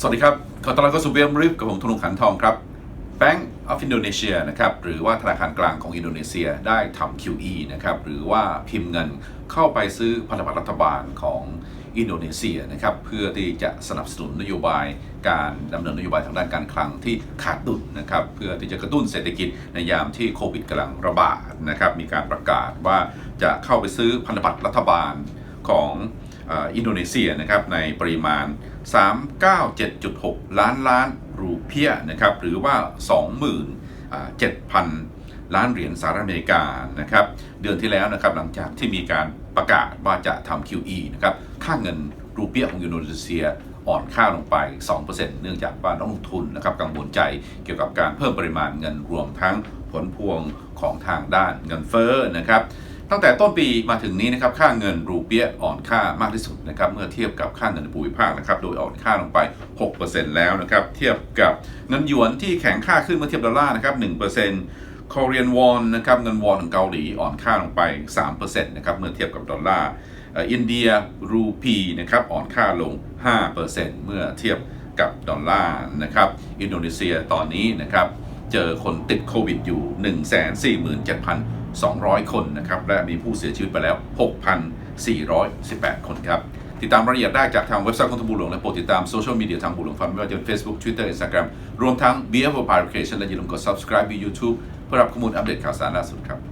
สวัสดีครับ ขอต้อนรับเข้าสู่เบียมริฟกับผมธนงขันทองครับ Bank of Indonesia นะครับ หรือว่าธนาคารกลางของอินโดนีเซียได้ทำ QE นะครับ หรือว่าพิมพ์เงินเข้าไปซื้อพันธบัตรรัฐบาลของอินโดนีเซียนะครับ เพื่อที่จะสนับสนุนนโยบายการดำเนินนโยบายทางด้านการคลังที่ขาดดุลนะครับ เพื่อที่จะกระตุ้นเศรษฐกิจในยามที่โควิดกำลังระบาดนะครับ มีการประกาศว่าจะเข้าไปซื้อพันธบัตรรัฐบาลของอินโดนีเซียนะครับในปริมาณ 397.6 ล้านล้านรูเปียนะครับหรือว่า 27,000 ล้านเหรียญสหรัฐอเมริกานะครับเดือนที่แล้วนะครับหลังจากที่มีการประกาศว่าจะทำ QE นะครับค่าเงินรูเปียของอินโดนีเซียอ่อนค่าลงไป 2%เนื่องจากว่านักลงทุนนะครับกังวลใจเกี่ยวกับการเพิ่มปริมาณเงินรวมทั้งผลพวงของทางด้านเงินเฟ้อนะครับ ตั้งแต่ต้นปีมาถึงนี้นะครับค่าเงินรูเปียห์อ่อนค่ามากที่สุดนะครับเมื่อเทียบกับค่าเงินในภูมิภาคนะครับโดยอ่อนค่าลงไป 6%แล้วนะครับเทียบกับเงินหยวนที่แข็งค่าขึ้นเมื่อเทียบดอลลาร์นะครับ1% Korean won นะครับเงินวอนของเกาหลีอ่อนค่าลงไป 3%นะครับเมื่อเทียบกับดอลลาร์อินเดียรูปีนะครับอ่อนค่าลง 5%เมื่อเทียบกับดอลลาร์นะครับอินโดนีเซียตอนนี้นะครับ เจอคนติดโควิดอยู่ 147,200 คนนะครับ และมีผู้เสียชีวิตไปแล้ว 6,418 คนครับ ติดตามรายละเอียดได้จากทางเว็บไซต์ของทางบุหลวงและโปรดติดตามโซเชียลมีเดียทางบุหลวงฟันไม่ว่าจะเป็น Facebook Twitter Instagram รวมทั้ง b f o Publication และอย่าลืมกด subscribe บน YouTube เพื่อรับข้อมูลอัปเดตข่าวสารล่าสุดครับ